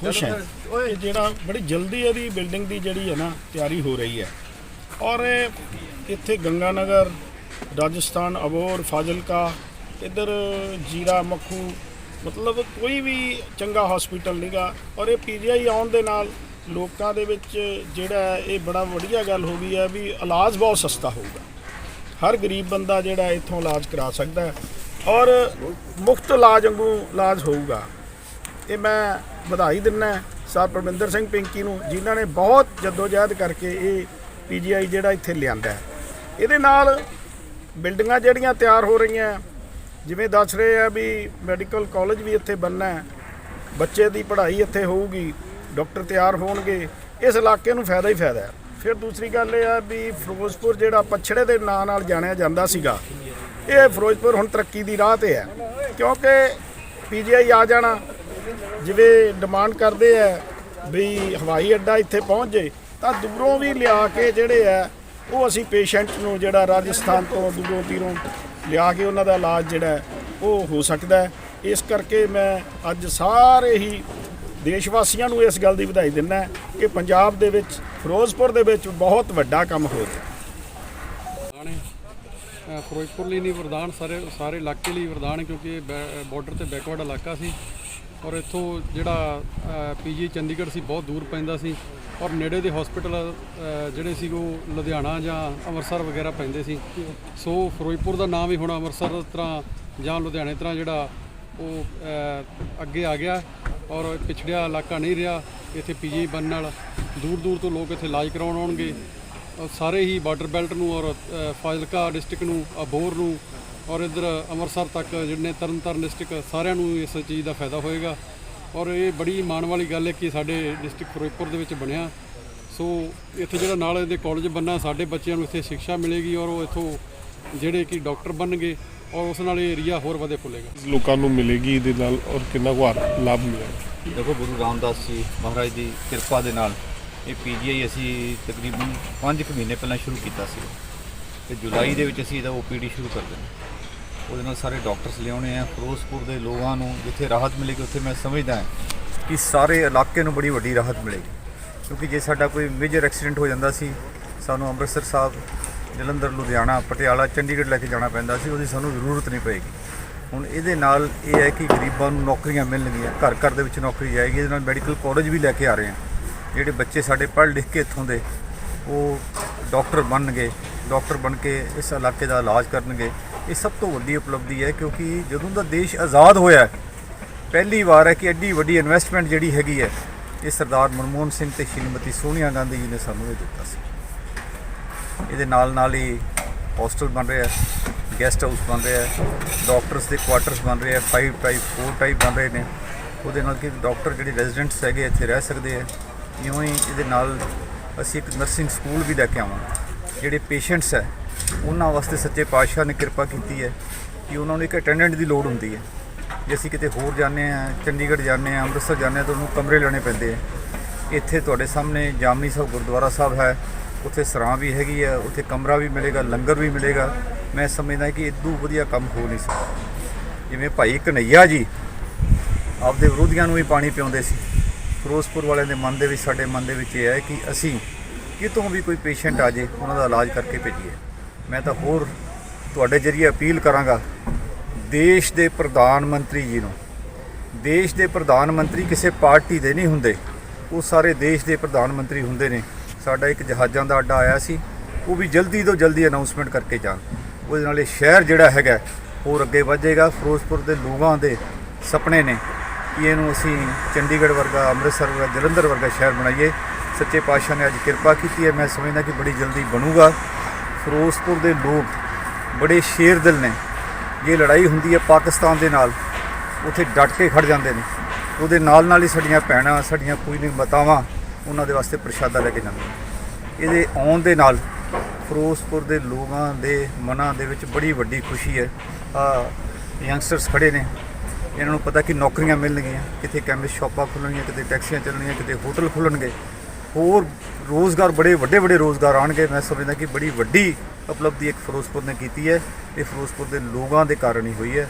ਖੁਸ਼ ਹਾਂ। ਕਿ ਜਿਹੜਾ ਬੜੀ ਜਲਦੀ ਇਹਦੀ ਬਿਲਡਿੰਗ ਦੀ ਜਿਹੜੀ ਹੈ ਨਾ ਤਿਆਰੀ ਹੋ ਰਹੀ ਹੈ। ਔਰ ਇੱਥੇ ਗੰਗਾ ਨਗਰ ਰਾਜਸਥਾਨ ਅਬੋਰ ਫਾਜ਼ਿਲਕਾ ਇੱਧਰ ਜੀਰਾ ਮੱਖੂ ਮਤਲਬ ਕੋਈ ਵੀ ਚੰਗਾ ਹਸਪੀਟਲ ਨਹੀਂਗਾ ਔਰ ਇਹ ਪੀਜੀਆਈ ਆਉਣ ਦੇ ਨਾਲ ਲੋਕਾਂ ਦੇ ਵਿੱਚ ਜਿਹੜਾ ਇਹ ਬੜਾ ਵਧੀਆ ਗੱਲ ਹੋ ਗਈ ਹੈ ਵੀ ਇਲਾਜ ਬਹੁਤ ਸਸਤਾ ਹੋਊਗਾ। ਹਰ ਗਰੀਬ ਬੰਦਾ ਜਿਹੜਾ ਇੱਥੋਂ ਇਲਾਜ ਕਰਾ ਸਕਦਾ ਹੈ। ਔਰ ਮੁਫਤ ਇਲਾਜ ਵਾਂਗੂ ਇਲਾਜ ਹੋਊਗਾ। ਇਹ ਮੈਂ ਵਧਾਈ ਦਿੰਦਾ ਸਰ ਪਰਮਿੰਦਰ ਸਿੰਘ ਪਿੰਕੀ ਨੂੰ, ਜਿਨ੍ਹਾਂ ਨੇ ਬਹੁਤ ਜਦੋਜਹਿਦ ਕਰਕੇ ਇਹ ਪੀਜੀਆਈ ਜਿਹੜਾ ਇੱਥੇ ਲਿਆਂਦਾ ਇਹਦੇ ਨਾਲ ਬਿਲਡਿੰਗਾਂ ਜਿਹੜੀਆਂ ਤਿਆਰ ਹੋ ਰਹੀਆਂ ਜਿਵੇਂ ਦੱਸ ਰਹੇ ਆ ਵੀ ਮੈਡੀਕਲ ਕਾਲਜ ਵੀ ਇੱਥੇ ਬਣਨਾ ਹੈ, ਬੱਚੇ ਦੀ ਪੜ੍ਹਾਈ ਇੱਥੇ ਹੋਊਗੀ, ਡਾਕਟਰ ਤਿਆਰ ਹੋਣਗੇ, ਇਸ ਇਲਾਕੇ ਨੂੰ ਫਾਇਦਾ ਹੀ ਫਾਇਦਾ ਹੈ। ਫਿਰ ਦੂਸਰੀ ਗੱਲ ਇਹ ਆ ਵੀ ਫਿਰੋਜ਼ਪੁਰ ਜਿਹੜਾ ਪਛੜੇ ਦੇ ਨਾਂ ਨਾਲ ਜਾਣਿਆ ਜਾਂਦਾ ਸੀਗਾ, ਇਹ ਫਿਰੋਜ਼ਪੁਰ ਹੁਣ ਤਰੱਕੀ ਦੀ ਰਾਹ ਤੇ ਹੈ, ਕਿਉਂਕਿ ਪੀਜੀਆਈ ਆ ਜਾਣਾ ਜਿਵੇਂ ਡਿਮਾਂਡ ਕਰਦੇ ਆ ਵੀ ਹਵਾਈ ਅੱਡਾ ਇੱਥੇ ਪਹੁੰਚ ਜੇ, ਤਾਂ ਦੂਰੋਂ ਵੀ ਲਿਆ ਕੇ ਜਿਹੜੇ ਆ, ਉਹ ਅਸੀਂ ਪੇਸ਼ੈਂਟ ਨੂੰ ਜਿਹੜਾ ਰਾਜਸਥਾਨ ਤੋਂ ਦੂਰੋਂ ਤੀਰੋਂ ਲਿਆ ਕੇ ਉਹਨਾਂ ਦਾ ਇਲਾਜ ਜਿਹੜਾ ਉਹ ਹੋ ਸਕਦਾ ਹੈ। ਇਸ ਕਰਕੇ ਮੈਂ ਅੱਜ ਸਾਰੇ ਹੀ ਦੇਸ਼ ਵਾਸੀਆਂ ਨੂੰ ਇਸ ਗੱਲ ਦੀ ਵਧਾਈ ਦਿੰਦਾ ਕਿ ਪੰਜਾਬ ਦੇ ਵਿੱਚ, ਫਿਰੋਜ਼ਪੁਰ ਦੇ ਵਿੱਚ ਬਹੁਤ ਵੱਡਾ ਕੰਮ ਹੋ ਰਿਹਾ ਫਿਰੋਜ਼ਪੁਰ ਲਈ ਨਹੀਂ, ਵਰਦਾਨ ਸਾਰੇ ਸਾਰੇ ਇਲਾਕੇ ਲਈ ਵਰਦਾਨ ਕਿਉਂਕਿ ਇਹ ਬਾਰਡਰ ਤੇ ਬੈਕਵਰਡ ਇਲਾਕਾ ਸੀ। ਔਰ ਇੱਥੋਂ ਜਿਹੜਾ ਪੀਜੀ ਚੰਡੀਗੜ੍ਹ ਸੀ ਬਹੁਤ ਦੂਰ ਪੈਂਦਾ ਸੀ। ਔਰ ਨੇੜੇ ਦੇ ਹਸਪੀਟਲ ਜਿਹੜੇ ਸੀ ਉਹ ਲੁਧਿਆਣਾ ਜਾਂ ਅੰਮ੍ਰਿਤਸਰ ਵਗੈਰਾ ਪੈਂਦੇ ਸੀ। ਸੋ ਫਿਰੋਜ਼ਪੁਰ ਦਾ ਨਾਮ ਵੀ ਹੁਣ ਅੰਮ੍ਰਿਤਸਰ ਤਰ੍ਹਾਂ ਜਾਂ ਲੁਧਿਆਣੇ ਤਰ੍ਹਾਂ ਜਿਹੜਾ ਉਹ ਅੱਗੇ ਆ ਗਿਆ। ਔਰ ਪਿਛੜਿਆ ਇਲਾਕਾ ਨਹੀਂ ਰਿਹਾ ਇੱਥੇ ਪੀਜੀ ਬਣਨ ਨਾਲ। ਦੂਰ ਦੂਰ ਤੋਂ ਲੋਕ ਇੱਥੇ ਇਲਾਜ ਕਰਾਉਣ ਆਉਣਗੇ। ਅ, ਸਾਰੇ ਹੀ ਬਾਰਡਰ ਬੈਲਟ ਨੂੰ ਔਰ ਫਾਜ਼ਿਲਕਾ ਡਿਸਟ੍ਰਿਕਟ ਨੂੰ ਅਬੋਰ ਨੂੰ ਔਰ ਇੱਧਰ ਅੰਮ੍ਰਿਤਸਰ ਤੱਕ ਜਿਹੜੇ ਤਰਨਤਾਰਨ ਡਿਸਟ੍ਰਿਕਟ ਸਾਰਿਆਂ ਨੂੰ ਇਸ ਚੀਜ਼ ਦਾ ਫਾਇਦਾ ਹੋਏਗਾ। ਔਰ ਇਹ ਬੜੀ ਮਾਣ ਵਾਲੀ ਗੱਲ ਹੈ ਕਿ ਸਾਡੇ ਡਿਸਟ੍ਰਿਕਟ ਫਿਰੋਜ਼ਪੁਰ ਦੇ ਵਿੱਚ ਬਣਿਆ। ਸੋ ਇੱਥੇ ਜਿਹੜਾ ਨਾਲ ਇਹਦੇ ਕਾਲਜ ਬੰਨਾ ਸਾਡੇ ਬੱਚਿਆਂ ਨੂੰ ਇੱਥੇ ਸਿੱਖਿਆ ਮਿਲੇਗੀ ਔਰ ਉਹ ਇੱਥੋਂ ਜਿਹੜੇ ਕਿ ਡਾਕਟਰ ਬਣਨਗੇ ਔਰ ਉਸ ਨਾਲ ਇਹ ਏਰੀਆ ਹੋਰ ਵਧੇ ਫੁੱਲੇਗਾ। ਲੋਕਾਂ ਨੂੰ ਮਿਲੇਗੀ ਇਹਦੇ ਨਾਲ ਔਰ ਕਿੰਨਾ ਕੁ ਲਾਭ ਮਿਲੇਗਾ। ਦੇਖੋ ਗੁਰੂ ਰਾਮਦਾਸ ਜੀ ਮਹਾਰਾਜ ਦੀ ਕਿਰਪਾ ਦੇ ਨਾਲ ਇਹ ਪੀਜੀਆਈ ਅਸੀਂ ਤਕਰੀਬਨ 5 ਕੁ ਮਹੀਨੇ ਪਹਿਲਾਂ ਸ਼ੁਰੂ ਕੀਤਾ ਸੀ। ਤੇ ਜੁਲਾਈ ਦੇ ਵਿੱਚ ਅਸੀਂ ਇਹਦਾ ਓਪੀਡੀ ਸ਼ੁਰੂ ਕਰ ਦੇਣਾ ਉਹਦੇ ਨਾਲ ਸਾਰੇ ਡਾਕਟਰਸ ਲਿਆਉਣੇ ਆ, ਫਿਰੋਜ਼ਪੁਰ ਦੇ ਲੋਕਾਂ ਨੂੰ ਜਿੱਥੇ ਰਾਹਤ ਮਿਲੇਗੀ, ਉੱਥੇ ਮੈਂ ਸਮਝਦਾ ਕਿ ਸਾਰੇ ਇਲਾਕੇ ਨੂੰ ਬੜੀ ਵੱਡੀ ਰਾਹਤ ਮਿਲੇਗੀ। ਕਿਉਂਕਿ ਜੇ ਸਾਡਾ ਕੋਈ ਮੇਜਰ ਐਕਸੀਡੈਂਟ ਹੋ ਜਾਂਦਾ ਸੀ, ਸਾਨੂੰ ਅੰਮ੍ਰਿਤਸਰ ਸਾਹਿਬ, ਜਲੰਧਰ, ਲੁਧਿਆਣਾ, ਪਟਿਆਲਾ, ਚੰਡੀਗੜ੍ਹ ਲੈ ਕੇ ਜਾਣਾ ਪੈਂਦਾ ਸੀ, ਉਹਦੀ ਸਾਨੂੰ ਜ਼ਰੂਰਤ ਨਹੀਂ ਪਏਗੀ। ਹੁਣ ਇਹਦੇ ਨਾਲ ਇਹ ਹੈ ਕਿ ਗਰੀਬਾਂ ਨੂੰ ਨੌਕਰੀਆਂ ਮਿਲਣਗੀਆਂ, ਘਰ ਘਰ ਦੇ ਵਿੱਚ ਨੌਕਰੀ ਜਾਏਗੀ ਇਹਦੇ ਨਾਲ ਮੈਡੀਕਲ ਕਾਲਜ ਵੀ ਲੈ ਕੇ ਆ ਰਹੇ ਹਾਂ। ਜਿਹੜੇ ਬੱਚੇ ਸਾਡੇ ਪੜ੍ਹ ਲਿਖ ਕੇ ਇੱਥੋਂ ਦੇ, ਉਹ ਡਾਕਟਰ ਬਣਨਗੇ, ਡਾਕਟਰ ਬਣ ਕੇ ਇਸ ਇਲਾਕੇ ਦਾ ਇਲਾਜ ਕਰਨਗੇ। ਇਹ ਸਭ ਤੋਂ ਵੱਡੀ ਉਪਲਬਧੀ ਹੈ ਕਿਉਂਕਿ ਜਦੋਂ ਦਾ ਦੇਸ਼ ਆਜ਼ਾਦ ਹੋਇਆ ਪਹਿਲੀ ਵਾਰ ਹੈ ਕਿ ਐਡੀ ਵੱਡੀ ਇਨਵੈਸਟਮੈਂਟ ਜਿਹੜੀ ਹੈਗੀ ਹੈ, ਇਹ ਸਰਦਾਰ ਮਨਮੋਹਨ ਸਿੰਘ ਤੇ ਸ਼੍ਰੀਮਤੀ ਸੋਨੀਆ ਗਾਂਧੀ ਜੀ ਨੇ ਸਾਨੂੰ ਇਹ ਦਿੱਤਾ ਸੀ। ਇਹਦੇ ਨਾਲ ਨਾਲ ਹੀ ਹੋਸਟਲ ਬਣ ਰਿਹਾ ਗੈਸਟ ਹਾਊਸ ਬਣ ਰਿਹਾ ਹੈ ਡਾਕਟਰਸ ਦੇ ਕੁਆਟਰਸ ਬਣ ਰਹੇ ਆ 5 ਟਾਈਪ 4 ਟਾਈਪ ਬਣ ਰਹੇ ਨੇ। ਉਹਦੇ ਨਾਲ ਕਿ ਡਾਕਟਰ ਜਿਹੜੇ ਰੈਜ਼ੀਡੈਂਟਸ ਹੈਗੇ ਇੱਥੇ ਰਹਿ ਸਕਦੇ ਆ ਇਉਂ ਹੀ ਇਹਦੇ ਨਾਲ ਅਸੀਂ ਇੱਕ ਨਰਸਿੰਗ ਸਕੂਲ ਵੀ ਲੈ ਕੇ ਆਵਾਂਗੇ, ਜਿਹੜੇ ਪੇਸ਼ੈਂਟਸ ਹੈ ਉਹਨਾਂ ਵਾਸਤੇ ਸੱਚੇ ਪਾਤਸ਼ਾਹ ਨੇ ਕਿਰਪਾ ਕੀਤੀ ਹੈ ਕਿ ਉਹਨਾਂ ਨੂੰ ਇੱਕ ਅਟੈਂਡੈਂਟ ਦੀ ਲੋੜ ਹੁੰਦੀ ਹੈ। ਜੇ ਅਸੀਂ ਕਿਤੇ ਹੋਰ ਜਾਂਦੇ ਆ ਚੰਡੀਗੜ੍ਹ ਜਾਂਦੇ ਆ ਅੰਮ੍ਰਿਤਸਰ ਜਾਂਦੇ ਆ ਤਾਂ ਉਹਨੂੰ ਕਮਰੇ ਲੈਣੇ ਪੈਂਦੇ ਆ ਇੱਥੇ ਤੁਹਾਡੇ ਸਾਹਮਣੇ ਜਾਮਨੀ ਸਾਹਿਬ ਗੁਰਦੁਆਰਾ ਸਾਹਿਬ ਹੈ। ਉੱਥੇ ਸਰਾਂ ਵੀ ਹੈਗੀ ਆ ਉੱਥੇ ਕਮਰਾ ਵੀ ਮਿਲੇਗਾ, ਲੰਗਰ ਵੀ ਮਿਲੇਗਾ। ਮੈਂ ਸਮਝਦਾ ਕਿ ਇਦੋਂ ਵਧੀਆ ਕੰਮ ਹੋ ਨਹੀਂ ਸਕਦਾ। ਜਿਵੇਂ ਭਾਈ ਕਨਈਆ ਜੀ ਆਪਦੇ ਵਿਰੋਧੀਆਂ ਨੂੰ ਵੀ ਪਾਣੀ ਪਿਆਉਂਦੇ ਸੀ। ਫਿਰੋਜ਼ਪੁਰ ਵਾਲਿਆਂ ਦੇ ਮਨ ਦੇ ਵਿੱਚ, ਸਾਡੇ ਮਨ ਦੇ ਵਿੱਚ ਇਹ ਹੈ ਕਿ ਅਸੀਂ ਕਿਤੋਂ ਵੀ ਕੋਈ ਪੇਸ਼ੈਂਟ ਆ ਜੇ, ਉਹਨਾਂ ਦਾ ਇਲਾਜ ਕਰਕੇ ਭੇਜੀਏ। ਮੈਂ ਤਾਂ ਹੋਰ ਤੁਹਾਡੇ ਜਰੀਏ ਅਪੀਲ ਕਰਾਂਗਾ, ਦੇਸ਼ ਦੇ ਪ੍ਰਧਾਨ ਮੰਤਰੀ ਜੀ ਨੂੰ। ਦੇਸ਼ ਦੇ ਪ੍ਰਧਾਨ ਮੰਤਰੀ ਕਿਸੇ ਪਾਰਟੀ ਦੇ ਨਹੀਂ ਹੁੰਦੇ। ਉਹ ਸਾਰੇ ਦੇਸ਼ ਦੇ ਪ੍ਰਧਾਨ ਮੰਤਰੀ ਹੁੰਦੇ ਨੇ। ਸਾਡਾ ਇੱਕ ਜਹਾਜ਼ਾਂ ਦਾ ਅੱਡਾ ਆਇਆ ਸੀ। ਉਹ ਵੀ ਜਲਦੀ ਤੋਂ ਜਲਦੀ ਅਨਾਉਂਸਮੈਂਟ ਕਰਕੇ ਜਾਣ। ਉਹਦੇ ਨਾਲ ਇਹ ਸ਼ਹਿਰ ਜਿਹੜਾ ਹੈਗਾ, ਹੋਰ ਅੱਗੇ ਵਧੇਗਾ ਫਿਰੋਜ਼ਪੁਰ ਦੇ ਲੋਕਾਂ ਦੇ ਸੁਪਨੇ ਨੇ ਕਿ ਇਹਨੂੰ ਅਸੀਂ ਚੰਡੀਗੜ੍ਹ ਵਰਗਾ, ਅੰਮ੍ਰਿਤਸਰ ਵਰਗਾ, ਜਲੰਧਰ ਵਰਗਾ ਸ਼ਹਿਰ ਬਣਾਈਏ। ਸੱਚੇ ਪਾਤਸ਼ਾਹ ਨੇ ਅੱਜ ਕਿਰਪਾ ਕੀਤੀ ਹੈ। ਮੈਂ ਸਮਝਦਾ ਕਿ ਬੜੀ ਜਲਦੀ ਬਣੂਗਾ। ਫਿਰੋਜ਼ਪੁਰ ਦੇ ਲੋਕ ਬੜੇ ਸ਼ੇਰ ਦਿਲ ਨੇ। ਜੇ ਲੜਾਈ ਹੁੰਦੀ ਹੈ ਪਾਕਿਸਤਾਨ ਦੇ ਨਾਲ, ਉੱਥੇ ਡਟ ਕੇ ਖੜ ਜਾਂਦੇ ਨੇ। ਉਹਦੇ ਨਾਲ ਨਾਲ ਹੀ ਸਾਡੀਆਂ ਭੈਣਾਂ, ਸਾਡੀਆਂ ਕੋਈ ਨਹੀਂ ਮਤਾਵਾਂ, ਉਹਨਾਂ ਦੇ ਵਾਸਤੇ ਪ੍ਰਸ਼ਾਦਾ ਲੈ ਕੇ ਜਾਂਦੇ ਇਹਦੇ ਆਉਣ ਦੇ ਨਾਲ ਫਿਰੋਜ਼ਪੁਰ ਦੇ ਲੋਕਾਂ ਦੇ ਮਨਾਂ ਦੇ ਵਿੱਚ ਬੜੀ ਵੱਡੀ ਖੁਸ਼ੀ ਹੈ। ਆ ਯੰਗਸਟਰਸ ਖੜੇ ਨੇ। ਇਹਨਾਂ ਨੂੰ ਪਤਾ ਕਿ ਨੌਕਰੀਆਂ ਮਿਲਣਗੀਆਂ, ਕਿਤੇ ਕੈਮਿਸਟ ਸ਼ਾਪਾਂ ਖੁੱਲਣਗੀਆਂ ਕਿਤੇ ਟੈਕਸੀਆਂ ਚੱਲਣਗੀਆਂ, ਕਿਤੇ ਹੋਟਲ ਖੁੱਲਣਗੇ ਹੋਰ ਰੋਜ਼ਗਾਰ, ਬੜੇ ਵੱਡੇ ਵੱਡੇ ਰੋਜ਼ਗਾਰ ਆਣਗੇ ਮੈਂ ਸਮਝਦਾ ਕਿ ਬੜੀ ਵੱਡੀ ਉਪਲਬਧੀ ਇੱਕ ਫਿਰੋਜ਼ਪੁਰ ਨੇ ਕੀਤੀ ਹੈ। ਇਹ ਫਿਰੋਜ਼ਪੁਰ ਦੇ ਲੋਕਾਂ ਦੇ ਕਾਰਨ ਹੀ ਹੋਈ ਹੈ।